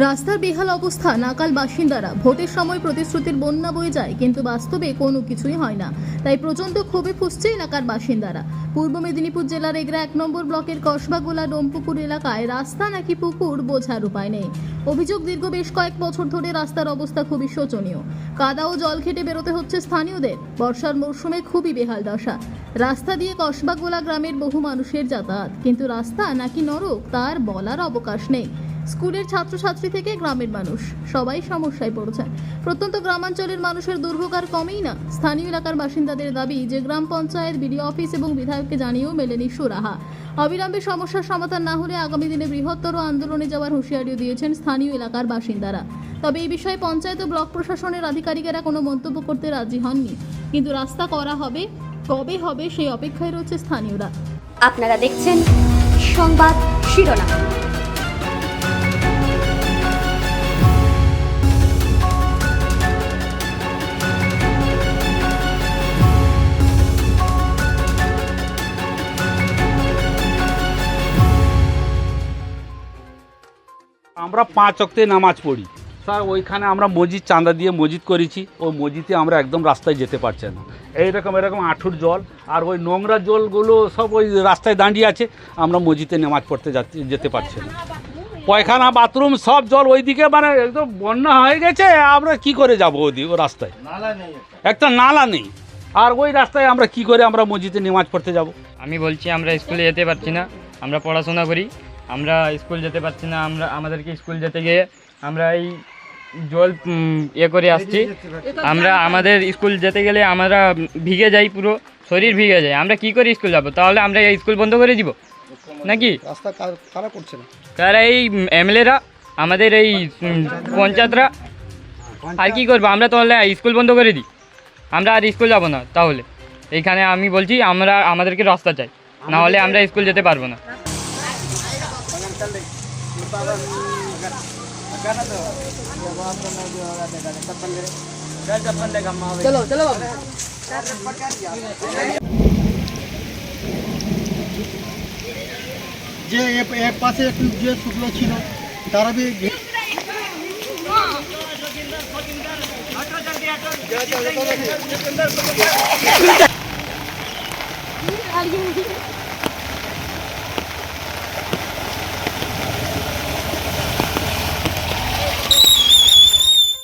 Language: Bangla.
রাস্তার বেহাল অবস্থা, নাকাল বাসিন্দারা। ভোটের সময় প্রতিশ্রুতির বন্যা বয়ে যায়, কিন্তু বাস্তবে কোনো কিছুই হয় না। তাই প্রচণ্ড ক্ষোভে ফুসছে এলাকার বাসিন্দারা। পূর্ব মেদিনীপুর জেলার এগরা এক নম্বর ব্লকের কসবাগোলা ডোমপুকুর এলাকায় রাস্তা নাকি পুকুর বোঝার উপায় নেই। অভিযোগ দীর্ঘ বেশ কয়েক বছর ধরে রাস্তার অবস্থা খুবই শোচনীয়। কাদা ও জল খেটে বেরোতে হচ্ছে স্থানীয়দের। বর্ষার মরশুমে খুবই বেহাল দশা। রাস্তা দিয়ে কসবাগোলা গ্রামের বহু মানুষের যাতায়াত, কিন্তু রাস্তা নাকি নরক, তার বলার অবকাশ নেই। স্কুলের ছাত্রছাত্রী থেকে গ্রামের মানুষ। সবাই সমস্যায় পড়েছেন প্রত্যন্ত গ্রামাঞ্চলের মানুষের দুর্ভোগ আর কমেই না। স্থানীয় এলাকার বাসিন্দাদের দাবি, যে গ্রাম পঞ্চায়েত, বিডিও অফিস এবং বিধায়ককে জানিয়েও মেলেনি সুরাহা। অবিলম্বে সমস্যার সমাধান না হলে আগামী দিনে বৃহত্তর আন্দোলনে যাওয়ার হুঁশিয়ারিও দিয়েছেন স্থানীয় এলাকার বাসিন্দারা। তবে এই বিষয়ে পঞ্চায়েত ও ব্লক প্রশাসনের আধিকারিকেরা কোনো মন্তব্য করতে রাজি হননি। কিন্তু রাস্তা করা হবে, কবে হবে সেই অপেক্ষায় রয়েছে স্থানীয়রা। আপনারা দেখছেন সংবাদ শিরোনাম। আমরা পাঁচ অক্টে নামাজ পড়ি। স্যার ওইখানে আমরা মসজিদ চাঁদা দিয়ে মসজিদ করেছি। ওই মসজিদে আমরা একদম রাস্তায় যেতে পারছি না। এইরকম এরকম আঁঠুর জল আর ওই নোংরা জলগুলো সব ওই রাস্তায় দাঁড়িয়ে আছে। আমরা মসজিদে নামাজ পড়তে যাচ্ছি যেতে পারছি না। পয়খানা বাথরুম সব জল ওইদিকে মানে একদম বন্যা হয়ে গেছে। আমরা কি করে যাব ওই ও রাস্তায়? একটা নালা নেই। আর ওই রাস্তায় আমরা কি করে আমরা মসজিদে নামাজ পড়তে যাব? আমি বলছি আমরা স্কুলে যেতে পারছি না। আমরা পড়াশোনা করি। আমরা স্কুল যেতে পারছি না আমরা আমাদেরকে স্কুল যেতে গিয়ে আমরা এই জল ইয়ে করে আসছি। আমরা আমাদের স্কুল যেতে গেলে আমরা ভিগে যাই পুরো শরীর ভিগে যায়। আমরা কি করে স্কুল যাব? তাহলে আমরা এই স্কুল বন্ধ করে দিব? নাকি? রাস্তা কার- কারা করছে না? তারা এই এমএলএরা আমাদের এই পঞ্চায়েতরা। আর কি করব? আমরা তাহলে স্কুল বন্ধ করে দিই। আমরা আর স্কুল যাব না তাহলে। এইখানে আমি বলছি আমরা আমাদেরকে রাস্তা চাই। না হলে আমরা স্কুল যেতে পারব না। যে এ- এক পাশে একটু যে শুকনো ছিল তারা বি